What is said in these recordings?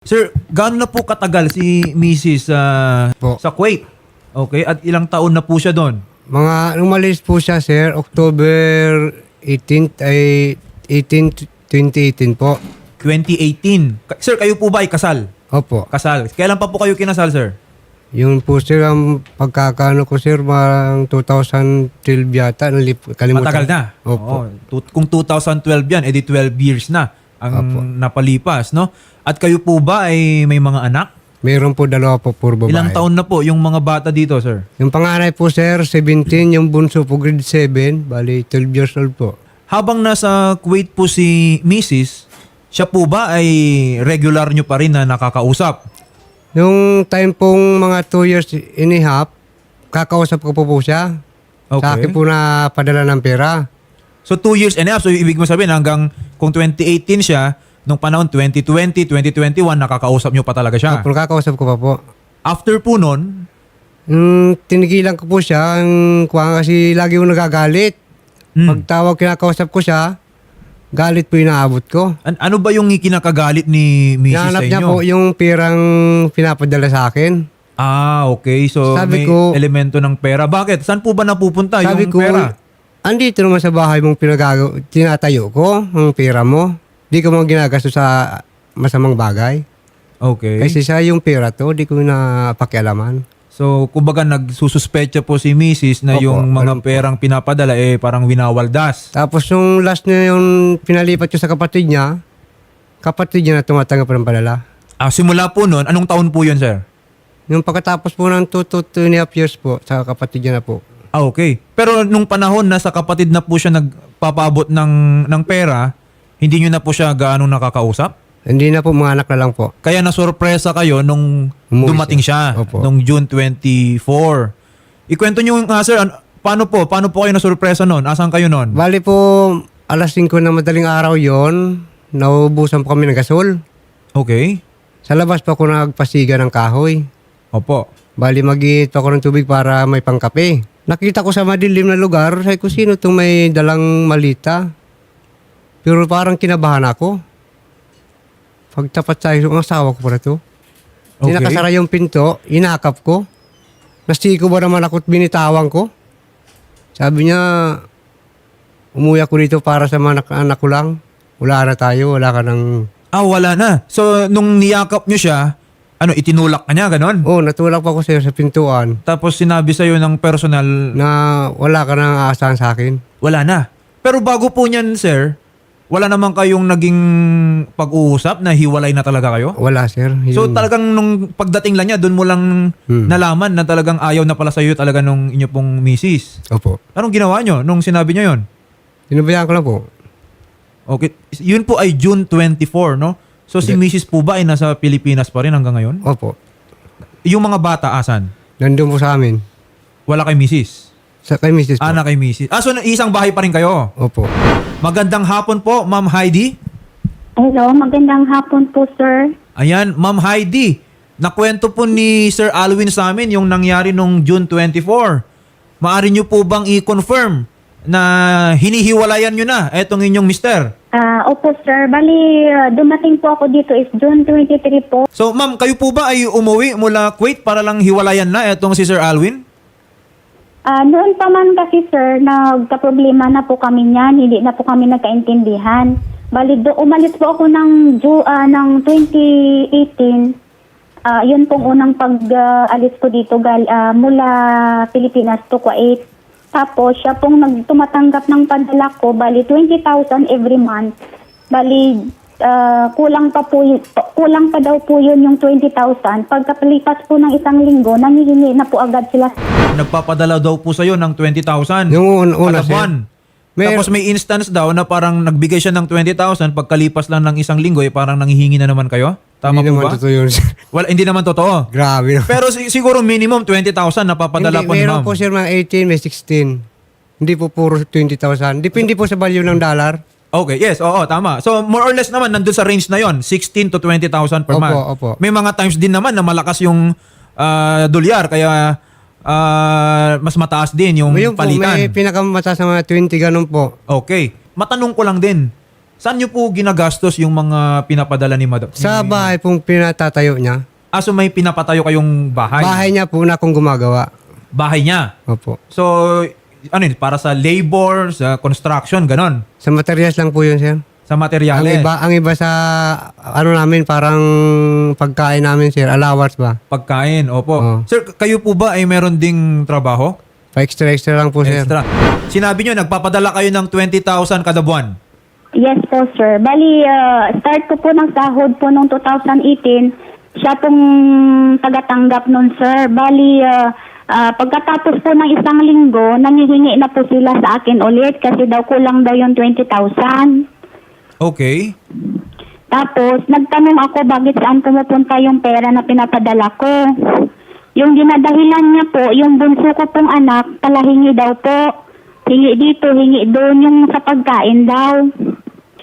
Sir, gaano na po katagal si Mrs. ah, Po. sa Kuwait? Okay, at ilang taon na po siya doon? Mga umalis po siya, sir, October 18, ay 18, 2018 po. 2018. Ka- Sir, kayo po ba ay kasal? Opo. Kasal. Kailan pa po kayo kinasal, sir? Yun po, sir, ang pagkakano ko, sir, mga 2012 yata. Nalip, kalimutan. Matagal na. Oo. Opo. Tu- kung 2012 yan, edi 12 years na ang Opo. napalipas, no? At kayo po ba ay may mga anak? Meron po dalawa po, puro babae. Ilang taon na po yung mga bata dito, sir? Yung panganay po, sir, 17. Yung bunso po, grade 7. Bali, 12 years old po. Habang nasa Kuwait po si Mrs., siya po ba ay regular nyo pa rin na nakakausap? Yung time pong mga 2 years and a half, kakausap ko po po siya. Sa Okay. akin po na padala ng pera. So two years and a half. So ibig mo sabihin hanggang kung 2018 siya, nung panahon 2020, 2021, nakakausap nyo pa talaga siya. Opo, kakausap ko pa po. After po nun, Mm, tinigilan ko po siya ang kuha kasi lagi ko nagagalit. hmm, Pagtawag kinakausap ko siya, galit po inaabot ko. an- ano ba yung kinakagalit ni Mrs. sa Nahanap inyo? niya po yung pirang pinapadala sa akin. Ah, okay. So Sabi may ko- elemento ng pera. Bakit? Saan po ba napupunta Sabi yung ko, pera? andito naman sa bahay mong pinagago, tinatayo ko ang pera mo. Di ko mo ginagastos sa masamang bagay. Okay. Kasi sa yung pera to, di ko na pakialaman. So, kumbaga nagsususpecha po si Mrs. na Opo, yung mga perang pinapadala eh parang winawaldas. Tapos yung last niya yung pinalipat ko sa kapatid niya, kapatid niya na tumatanggap ng padala. Ah, simula po nun, anong taon po yun, sir? Yung pagkatapos po ng 2 to 2 and a half years po, sa kapatid niya na po. Ah, okay. Pero nung panahon na sa kapatid na po siya nagpapaabot ng, ng pera, hindi nyo na po siya gaano nakakausap? Hindi na po, mga anak na lang po. Kaya nasorpresa kayo nung Umuwi dumating siya, Opo. nung June 24. Ikwento nyo nga, sir, ano- paano po? Paano po kayo nasorpresa noon? Asan kayo noon? Bali po, alas 5 na madaling araw yon naubusan po kami ng gasol. Okay. Sa labas pa ako nagpasiga ng kahoy. Opo. Bali, mag ako ng tubig para may pangkape. Nakita ko sa madilim na lugar, sabi ko, sino itong may dalang malita? Pero parang kinabahan ako. Pagtapat sa ang asawa ko pala to. Okay. Sinakasara yung pinto, inakap ko. Nastiko ba naman ako at binitawan ko? Sabi niya, umuwi ako dito para sa mga anak, anak ko lang. Wala na tayo, wala ka ng... Ah, wala na. So, nung niyakap nyo siya, ano, itinulak ka niya, ganon? Oh, natulak pa ako sa'yo sa pintuan Tapos sinabi sa'yo ng personal, na wala ka nang aasahan sa akin. wala na. Pero bago po niyan, sir, wala naman kayong naging pag-uusap na hiwalay na talaga kayo? Wala, sir. So Yun. talagang nung pagdating lang niya, doon mo lang Hmm. nalaman na talagang ayaw na pala sa'yo talaga nung inyo pong misis. Opo. Anong ginawa nyo nung sinabi niya yon? Sinubayaan ko lang po. Okay. Yun po ay June 24, no? So si misis po ba ay nasa Pilipinas pa rin hanggang ngayon? Opo. Yung mga bata, asan? Nandun po sa amin. Wala kay misis? Sa kay Mrs. po. Ah, na kay misis. Ah, so isang bahay pa rin kayo? Opo. Magandang hapon po, Ma'am Heidi. Hello, magandang hapon po, sir. Ayan, Ma'am Heidi. Nakwento po ni Sir Alwin sa amin yung nangyari nung June 24. Maari nyo po bang i-confirm na hinihiwalayan nyo na etong inyong mister? Ah, opo, sir. Bali, ah, dumating po ako dito is June 23 po. So, ma'am, kayo po ba ay umuwi mula Kuwait para lang hiwalayan na etong si Sir Alwin? Ah, noon pa man kasi, sir, nagka-problema na po kami niyan. Hindi na po kami nagkaintindihan. Bali, do, umalis po ako ng, Ju, ah, ng 2018. Ah, yun pong unang pag-alis ko dito gal, ah, mula Pilipinas to Kuwait. Tapos, siya pong nagtumatanggap ng padala ko, bali 20,000 every month. Bali, ah, kulang pa po kulang pa daw po yun yung 20,000. Pagkapalipas po ng isang linggo, nangihingi na po agad sila Nagpapadala daw po sa'yo ng 20,000. Yung un- una, sir. buwan. Mer- Tapos may instance daw na parang nagbigay siya ng 20,000 pagkalipas lang ng isang linggo eh parang nanghihingi na naman kayo? Tama hindi po naman ba? totoo yun, sir. Wala, hindi naman totoo. Grabe. No? Pero si- siguro minimum 20,000 napapadala hindi, po ni meron ma'am. po, sir, mga 18, may 16. Hindi po puro 20,000. Depende po sa value ng dollar. Okay, yes, oo, tama. So more or less naman nandun sa range na yon, 16 to 20,000 per Opo, month. opo. May mga times din naman na malakas yung ah, dolyar kaya ah, mas mataas din yung Yung po, palitan. may pinakamataas na mga 20 ganun po. Okay. Matanong ko lang din. Saan nyo po ginagastos yung mga pinapadala ni Madam? Sa bahay pong pinatatayo niya. Ah, so may pinapatayo kayong bahay? Bahay niya po na akong gumagawa. Bahay niya. Opo. So, ano yun, para sa labor, sa construction, ganon. Sa materials lang po yun, sir. Sa Ang materyales. iba, ang iba sa ano namin parang pagkain namin, sir. Allowance ba? Pagkain, opo. Oo. Sir, kayo po ba ay meron ding trabaho? Pa-extra-extra lang po, sir. Extra. Sinabi nyo, nagpapadala kayo ng 20,000 kada buwan. Yes po, sir. Bali, ah, start ko po ng sahod po noong 2018. Siya pong tagatanggap nun, sir. Bali, ah, ah, pagkatapos po ng isang linggo, nangihingi na po sila sa akin ulit kasi daw kulang daw yung 20,000. Okay. Tapos, nagtanong ako bakit saan pumupunta yung pera na pinapadala ko. Yung dinadahilan niya po, yung bunso ko pong anak, palahingi daw po. Hingi dito, hingi doon, yung sa pagkain daw.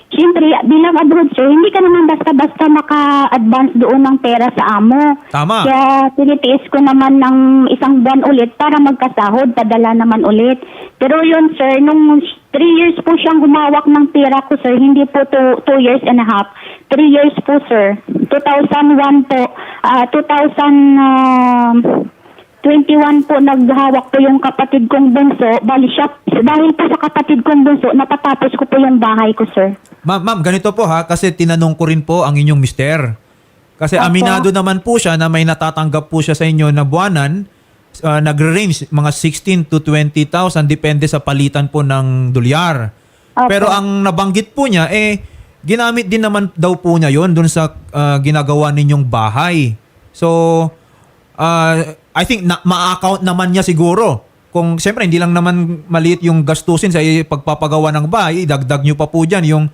Siyempre, bilang abroad sir, hindi ka naman basta-basta maka-advance doon ng pera sa amo. Tama. Kaya tinitiis ko naman ng isang buwan ulit para magkasahod, padala naman ulit. Pero yun sir, nung three years po siyang humawak ng pera ko sir, hindi po two, two years and a half. Three years po sir. 2001 po, ah 2021 po naghawak po yung kapatid kong bunso. Bali siya, dahil po sa kapatid kong bunso, napatapos ko po yung bahay ko sir. Ma'am, ma'am, ganito po ha, kasi tinanong ko rin po ang inyong mister. Kasi Opo. aminado naman po siya na may natatanggap po siya sa inyo na buwanan, uh, nagre-range mga 16 to 20,000 depende sa palitan po ng dolyar. Opo. Pero ang nabanggit po niya, eh, ginamit din naman daw po niya yon dun sa uh, ginagawa ninyong bahay. So, uh, I think na, ma-account naman niya siguro. Kung siyempre hindi lang naman maliit yung gastusin sa pagpapagawa ng bahay, dagdag niyo pa po diyan yung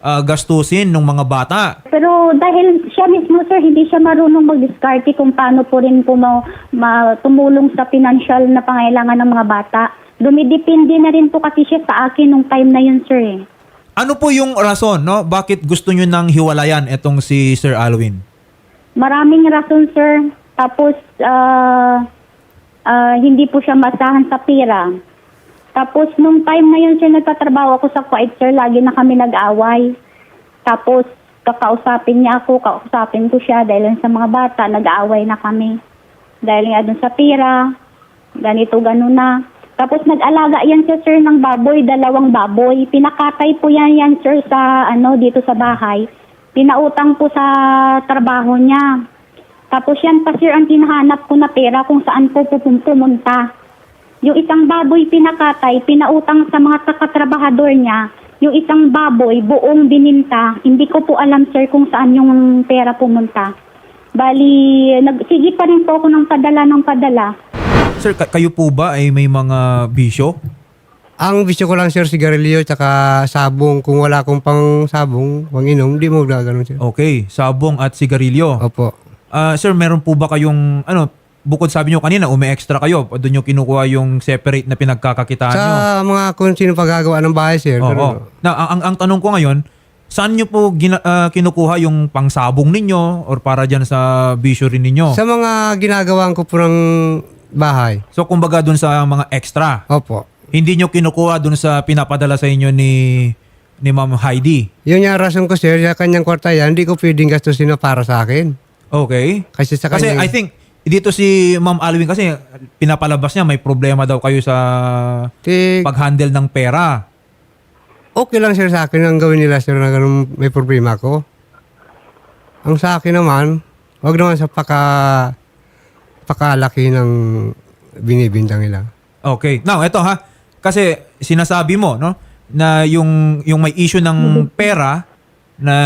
uh, gastusin ng mga bata. Pero dahil siya mismo sir, hindi siya marunong mag-discarte kung paano po rin po ma- ma- tumulong sa financial na pangailangan ng mga bata. Dumidepende na rin po kasi siya sa akin nung time na yun sir eh. Ano po yung rason, no? Bakit gusto niyo nang hiwalayan itong si Sir Alwin? Maraming rason sir. Tapos ah, ah, hindi po siya masahan sa pera. Tapos nung time na yun sir, nagtatrabaho ako sa Kuwait sir, lagi na kami nag-away. Tapos kakausapin niya ako, kakausapin ko siya dahil sa mga bata, nag-aaway na kami. Dahil nga dun sa pera, ganito, ganun na. Tapos nag-alaga yan siya sir ng baboy, dalawang baboy. Pinakatay po yan yan sir sa ano dito sa bahay. Pinautang po sa trabaho niya. Tapos yan pa sir ang tinahanap ko na pera kung saan po pumunta. Yung isang baboy pinakatay, pinautang sa mga katrabahador niya. Yung isang baboy, buong bininta. Hindi ko po alam sir kung saan yung pera pumunta. Bali, nagsige pa rin po ako ng padala ng padala. Sir, ka- kayo po ba ay may mga bisyo? Ang bisyo ko lang, sir, sigarilyo tsaka sabong. Kung wala akong pang sabong, pang inom, di mo gano'n, sir. Okay, sabong at sigarilyo. Opo. Ah, sir, meron po ba kayong ano, bukod sabi niyo kanina, umi-extra kayo, doon niyo kinukuha yung separate na pinagkakakitaan niyo. Sa mga kung sino paggagawa ng bahay, sir. Oo. ganun. Na ang, ang, ang tanong ko ngayon, saan niyo po gina, ah, kinukuha yung pangsabong ninyo or para diyan sa bisyo rin ninyo? Sa mga ginagawang ko po ng bahay. so kumbaga doon sa mga extra. Opo. Hindi niyo kinukuha doon sa pinapadala sa inyo ni ni Ma'am Heidi. Yun yung rason ko, sir, sa kanyang kwarta yan, hindi ko pwedeng gastusin na para sa akin. Okay? Kasi sa Kasi kanya, I think dito si Ma'am Alwin kasi pinapalabas niya may problema daw kayo sa Ti- pag-handle ng pera. okay lang, sir, sa akin ang gawin nila, sir, na ganun may problema ko. Ang sa akin naman, wag naman sa paka pakalaki ng binibintang nila. Okay. Now, eto ha. Kasi sinasabi mo, no, na yung yung may issue ng pera na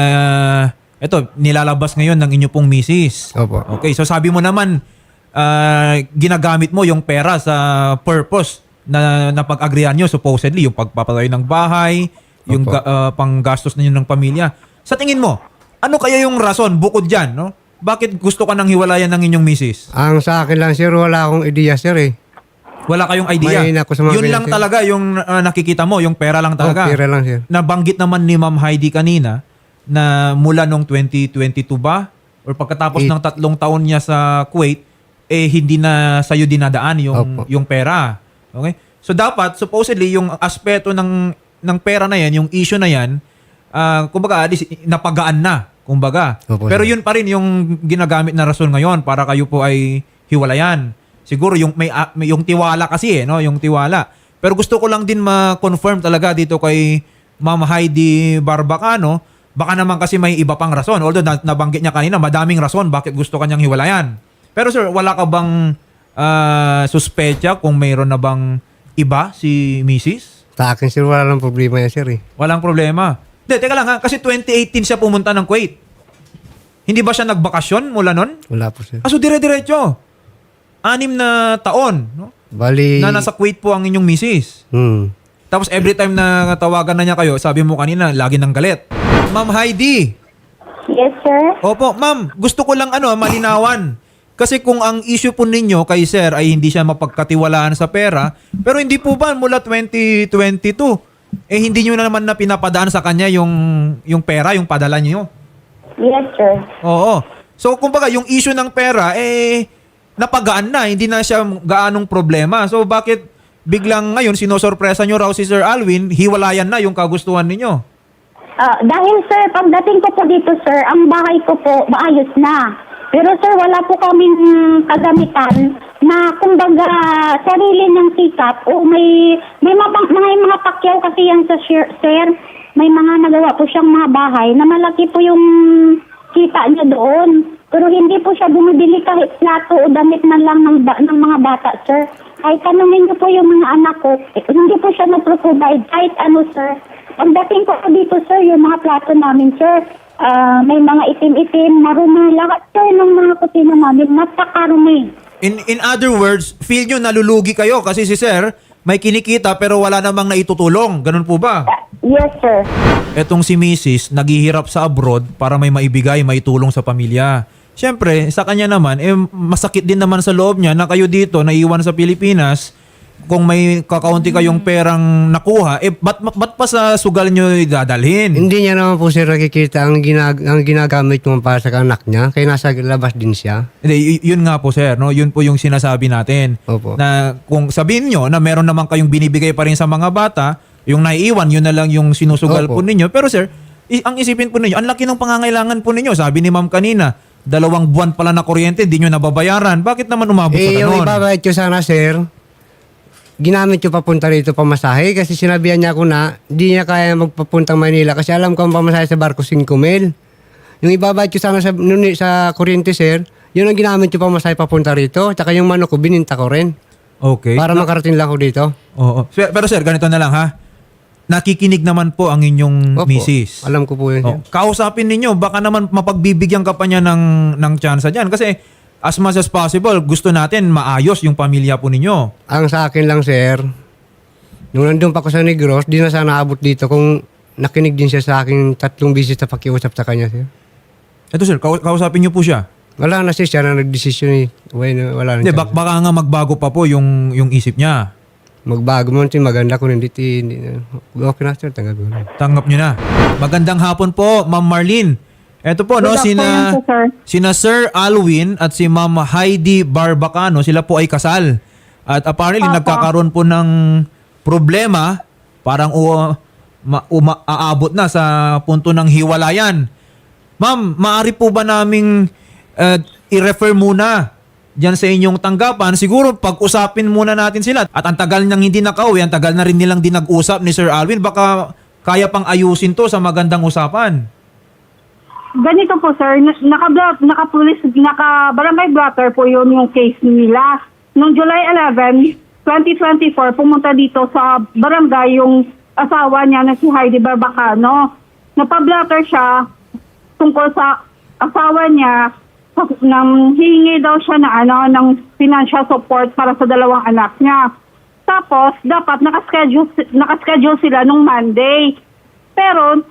eto nilalabas ngayon ng inyo pong misis. Opo. Okay, so sabi mo naman ah, ginagamit mo yung pera sa purpose na napag-agrihan nyo supposedly yung pagpapatayo ng bahay, yung Opo. ga- ah, panggastos ninyo ng pamilya. Sa tingin mo, ano kaya yung rason bukod diyan, no? Bakit gusto ka nang hiwalayan ng inyong misis? Ang sa akin lang, sir, wala akong ideya, sir, eh. Wala kayong idea. Mahina ako sa mga Yun ganyan, lang sir. talaga yung uh, nakikita mo, yung pera lang talaga. Oh, pera lang, sir. Nabanggit naman ni Ma'am Heidi kanina na mula nung 2022 ba or pagkatapos Eight. ng tatlong taon niya sa Kuwait eh hindi na sa iyo dinadaan yung Opo. yung pera. Okay? So dapat supposedly yung aspeto ng ng pera na yan, yung issue na yan ah, kumbaga, at least, napagaan na, kumbaga. Opo, Pero sir. yun pa rin yung ginagamit na rason ngayon para kayo po ay hiwalayan. Siguro yung may, ah, may yung tiwala kasi eh, no, yung tiwala. Pero gusto ko lang din ma-confirm talaga dito kay Ma'am Heidi Barbacano, baka naman kasi may iba pang rason. Although na- nabanggit niya kanina, madaming rason bakit gusto kanyang hiwalayan. Pero sir, wala ka bang ah, suspecha kung mayroon na bang iba si Mrs.? Sa akin sir, wala lang problema yan sir eh. Walang problema. Hindi, teka lang ha. Kasi 2018 siya pumunta ng Kuwait. Hindi ba siya nagbakasyon mula nun? Wala po sir. Aso dire-diretso. Anim na taon. No? Bali... Na nasa Kuwait po ang inyong misis. Hmm. Tapos every time na tawagan na niya kayo, sabi mo kanina, lagi ng galit. Ma'am Heidi. Yes, sir. Opo, ma'am. Gusto ko lang ano, malinawan. Kasi kung ang issue po ninyo kay sir ay hindi siya mapagkatiwalaan sa pera, pero hindi po ba mula 2022, eh hindi nyo na naman na pinapadaan sa kanya yung, yung pera, yung padala niyo? Yes, sir. Oo. So, kumbaga, yung issue ng pera, eh, napagaan na. Hindi na siya gaanong problema. So, bakit biglang ngayon, sinosorpresa nyo raw si Sir Alwin, hiwalayan na yung kagustuhan ninyo? Ah, dahil sir, pagdating ko po dito sir, ang bahay ko po maayos na. Pero sir, wala po kaming kagamitan na kumbaga sarili ng sikap o may may mga, mga, mga pakyaw kasi yan sa sir, sir. May mga nagawa po siyang mga bahay na malaki po yung kita niya doon. Pero hindi po siya bumibili kahit plato o damit man lang ng, ng mga bata, sir. Kahit tanungin niyo po yung mga anak ko, eh, hindi po siya nagpro-provide kahit ano, sir. Pagdating ko dito, sir, yung mga plato namin, sir, ah, may mga itim-itim, marumi, lahat, sir, ng mga kusina namin, napakarumi. In, in other words, feel nyo nalulugi kayo kasi si Sir may kinikita pero wala namang naitutulong. Ganun po ba? Yes, sir. Etong si Mrs. naghihirap sa abroad para may maibigay, maitulong sa pamilya. Siyempre, sa kanya naman, eh, masakit din naman sa loob niya na kayo dito, naiwan sa Pilipinas, kung may kakaunti kayong perang nakuha, eh, ba't, ba't pa sa sugal nyo dadalhin? Hindi niya naman po sir nakikita ang, ginag ang ginagamit mo para sa anak niya. Kaya nasa labas din siya. Hindi, y- yun nga po sir, no? yun po yung sinasabi natin. Opo. Na kung sabihin nyo na meron naman kayong binibigay pa rin sa mga bata, yung naiiwan, yun na lang yung sinusugal Opo. po ninyo. Pero sir, i- ang isipin po ninyo, ang laki ng pangangailangan po ninyo. Sabi ni ma'am kanina, dalawang buwan pala na kuryente, hindi nyo nababayaran. Bakit naman umabot sa Eh, yung ganon? ibabayad ko sana sir, ginamit ko papunta rito pamasahe kasi sinabihan niya ako na di niya kaya magpapuntang Manila kasi alam ko ang pamasahe sa barko 5 mil. Yung ibabayad ko sana sa, nun, sa kuryente sir, yun ang ginamit ko pamasahe papunta rito. Tsaka yung manok ko, bininta ko rin. Okay. Para makarating lang ako dito. Oo. Sir, Pero sir, ganito na lang ha. Nakikinig naman po ang inyong Opo, misis. Alam ko po yun. Oh, kausapin ninyo, baka naman mapagbibigyan ka pa niya ng, ng chance dyan. Kasi as much as possible, gusto natin maayos yung pamilya po ninyo. Ang sa akin lang, sir, nung nandun pa ako sa Negros, di na sana abot dito kung nakinig din siya sa akin tatlong bisis na pakiusap sa kanya, sir. Ito sir, kau- kausapin niyo po siya. Wala na siya, siya na nagdesisyon eh. Wala, wala na Hindi, baka nga magbago pa po yung, yung isip niya. Magbago mo, tin, maganda ko hindi, tin, hindi na. Okay na, sir, tanggap ko na. Tanggap niyo na. Magandang hapon po, Ma'am Marlene. Ito po, no, sina, po, sir. sina Sir Alwin at si Ma'am Heidi Barbacano, sila po ay kasal. At apparently, Opo. nagkakaroon po ng problema, parang u- ma- uma- aabot na sa punto ng hiwalayan. Ma'am, maari po ba naming eh, i-refer muna dyan sa inyong tanggapan? Siguro pag-usapin muna natin sila. At ang tagal nang hindi nakauwi, ang tagal na rin nilang din nag-usap ni Sir Alwin, baka kaya pang ayusin to sa magandang usapan. Ganito po sir, na- naka naka-police, naka-barangay blotter po yun yung case nila. Noong July 11, 2024, pumunta dito sa barangay yung asawa niya na si Heidi Barbacano. Napablotter siya tungkol sa asawa niya nang hihingi daw siya na ano ng financial support para sa dalawang anak niya. Tapos dapat naka-schedule naka-schedule sila nung Monday. Pero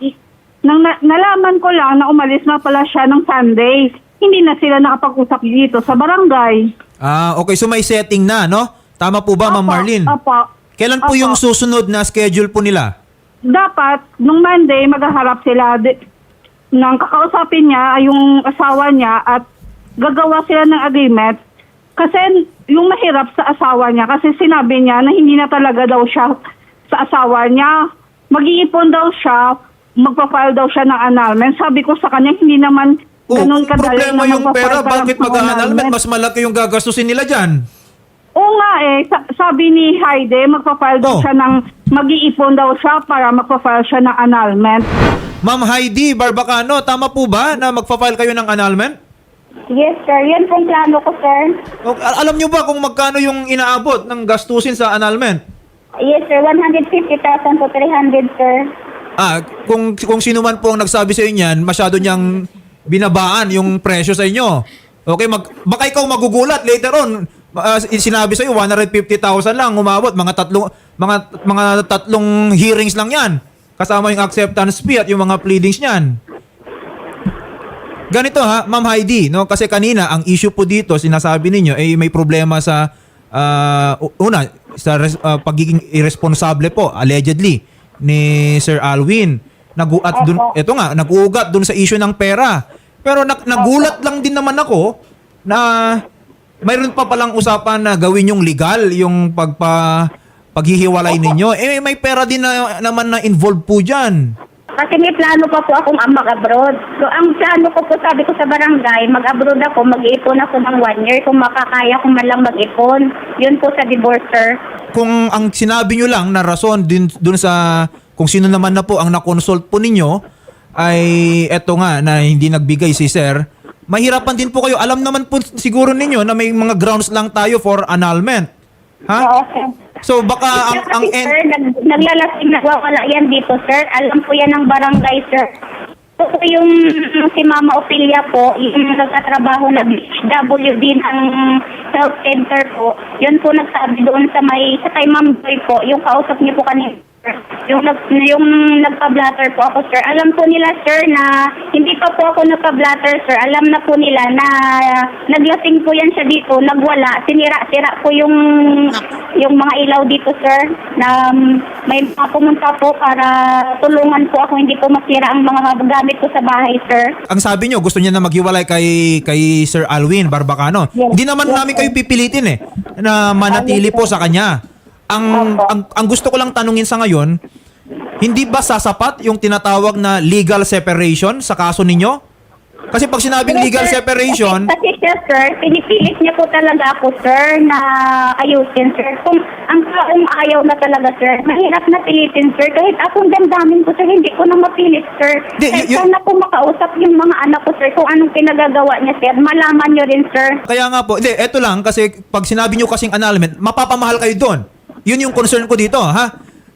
nang na- nalaman ko lang na umalis na pala siya ng Sunday, hindi na sila nakapag-usap dito sa barangay. Ah, okay. So may setting na, no? Tama po ba, Ma'am Opo, Marlene? Opo. Kailan po Opo. yung susunod na schedule po nila? dapat nung Monday maghaharap sila di, nang kakausapin niya ay yung asawa niya at gagawa sila ng agreement kasi yung mahirap sa asawa niya kasi sinabi niya na hindi na talaga daw siya sa asawa niya mag-iipon daw siya magpa-file daw siya ng annulment. Sabi ko sa kanya, hindi naman Oh, ganun kadali problema na yung magpa-file pera, ka bakit ng mag-annulment? Mas malaki yung gagastusin nila dyan. Oo nga eh, sa- sabi ni Heide, magpa-file daw Oh. siya ng, mag-iipon daw siya para magpa-file siya ng annulment. Ma'am Heidi Barbacano, tama po ba na magfa-file kayo ng annulment? Yes, sir. Yan pong plano ko, sir. O, al- alam nyo ba kung magkano yung inaabot ng gastusin sa annulment? Yes, sir. 150,000 to 300, sir. Ah, kung kung sino man po ang nagsabi sa inyo yan, masyado niyang binabaan yung presyo sa inyo. Okay, mag, baka ikaw magugulat later on. ah, sinabi sa iyo 150,000 lang umabot, mga tatlong mga mga tatlong hearings lang 'yan. Kasama yung acceptance fee at yung mga pleadings niyan. Ganito ha, Ma'am Heidi, no? Kasi kanina ang issue po dito, sinasabi ninyo ay may problema sa ah, u- una sa res- ah, pagiging irresponsible po allegedly ni Sir Alwin. Nagu at dun, ito nga, nag-uugat dun sa issue ng pera. Pero nag- nagulat lang din naman ako na mayroon pa palang usapan na gawin yung legal, yung pagpa paghihiwalay ninyo. Eh may pera din na, naman na involved po diyan. Kasi may plano pa po akong mag-abroad. So, ang plano ko po, sabi ko sa barangay, mag-abroad ako, mag-iipon ako ng one year kung makakaya ko man lang mag-ipon. Yun po sa divorce, sir. kung ang sinabi nyo lang na rason din dun sa kung sino naman na po ang na-consult po ninyo ay eto nga na hindi nagbigay si sir, mahirapan din po kayo. Alam naman po siguro ninyo na may mga grounds lang tayo for annulment. Ha? Oo. So baka ang, ang end, sir, nag, naglalasing, nagwawala yan dito, sir. Alam po yan ng barangay, sir. So, yung si Mama Ophelia po, yung nagtatrabaho na WD ng health center po, yun po nagsabi doon sa may, sa kay Ma'am Joy po, yung kausap niyo po kanina, sir. Yung, nag, yung nagpa-blatter po ako, sir. Alam po nila, sir, na hindi pa po ako nagpa-blatter, sir. Alam na po nila na naglasing po yan siya dito, nagwala, sinira-sira po yung yung mga ilaw dito, sir, na um, may mga pumunta po para tulungan po ako hindi po masira ang mga gamit ko sa bahay, sir. ang sabi nyo gusto niya na maghiwalay kay kay Sir Alwin Barbacano. Yes. Hindi naman Yes, namin kayo pipilitin eh na manatili po sa kanya. Ang, ang ang gusto ko lang tanungin sa ngayon, hindi ba sasapat yung tinatawag na legal separation sa kaso ninyo? Kasi pag sinabing legal Sir, separation, Kasi, kasi siya, sir, pinipilit niya po talaga ako, sir, na ayusin, sir. Kung ang taong ayaw na talaga, sir, mahirap na pilitin, sir. Kahit akong damdamin ko, sir, hindi ko na mapilit, sir. Di, Kahit y- y- sana po makausap yung mga anak ko, sir, kung anong pinagagawa niya, sir. Malaman niyo rin, sir. kaya nga po, hindi, eto lang kasi pag sinabi nyo kasing annulment, mapapamahal kayo doon. Yun yung concern ko dito, ha?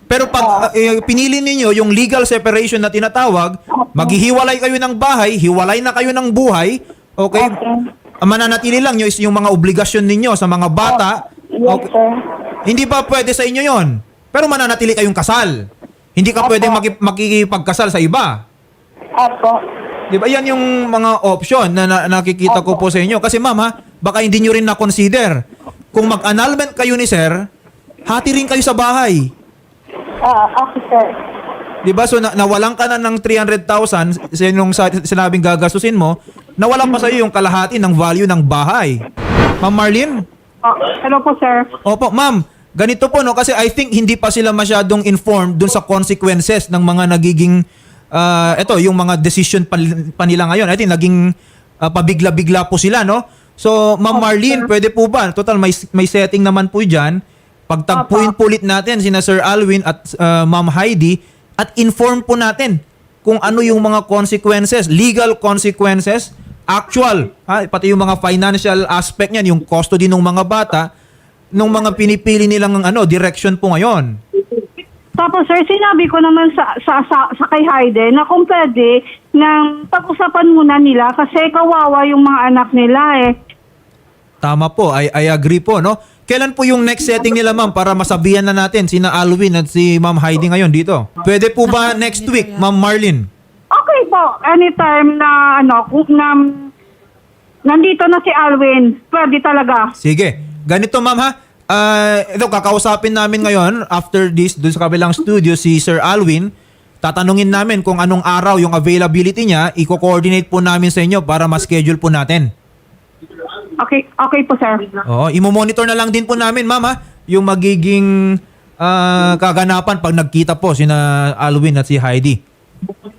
Pero pag uh, eh, pinili ninyo yung legal separation na tinatawag, maghihiwalay kayo ng bahay, hiwalay na kayo ng buhay, okay? Ang mananatili lang nyo is yung mga obligasyon ninyo sa mga bata. Okay. Hindi ba pwede sa inyo yon? Pero mananatili kayong kasal. Hindi ka pwedeng maki- makikipagkasal sa iba. Opo. Di ba yan yung mga option na, na- nakikita ko po sa inyo? Kasi ma'am ha, baka hindi nyo rin na-consider. Kung mag-annulment kayo ni sir, hati rin kayo sa bahay. Ah, okay, sir. Di ba? So na, nawalan ka na ng 300,000 sa nung sa, sinabing gagastusin mo, nawalan pa sa iyo yung kalahati ng value ng bahay. Ma'am Marlene? Oh, hello po, sir. Opo, ma'am. Ganito po no kasi I think hindi pa sila masyadong informed dun sa consequences ng mga nagiging ah, eto yung mga decision pa, pa nila ngayon. I think naging ah, pabigla-bigla po sila no. So, Ma'am Marlene, pwede po ba? Total may may setting naman po diyan. Pagtagpuin po ulit natin sina Sir Alwin at ah, Ma'am Heidi at inform po natin kung ano yung mga consequences, legal consequences, actual, ha, pati yung mga financial aspect niyan, yung custody ng mga bata, nung mga pinipili nilang ano, direction po ngayon. Tapos sir, sinabi ko naman sa sa sa, sa kay Hayden na kung pwede nang pag-usapan muna nila kasi kawawa yung mga anak nila eh. Tama po, I, I agree po, no? Kailan po yung next setting nila, ma'am, para masabihan na natin sina Alwin at si Ma'am Heidi ngayon dito? Pwede po ba next week, Ma'am Marlene? Okay po, anytime na ano, kung na, nandito na si Alwin, pwede talaga. Sige. Ganito, ma'am, ha? Ah, ito, kakausapin namin ngayon, after this, dun sa kabilang studio, si Sir Alwin. Tatanungin namin kung anong araw yung availability niya. Iko-coordinate po namin sa inyo para ma-schedule po natin. Okay, okay po sir. Oo, imo-monitor na lang din po namin, ma'am, ha? Yung magiging ah, kaganapan pag nagkita po sina Alwin at si Heidi.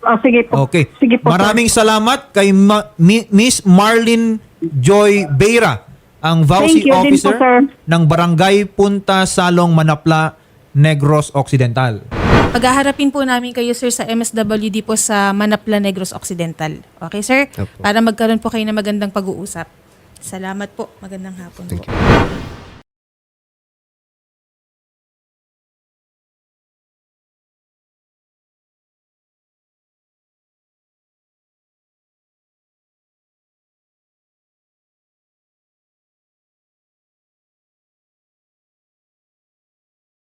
Ah, sige po. Okay. Sige po, sir. Maraming salamat kay Ma- Mi- Miss Marlene Joy Beira, ang VAUSI Thank you din officer po, sir. ng Barangay Punta Salong Manapla, Negros Occidental. Paghaharapin po namin kayo, sir, sa MSWD po sa Manapla Negros Occidental. Okay, sir? Para magkaroon po kayo ng magandang pag-uusap. Salamat po. Magandang hapon Thank po. you.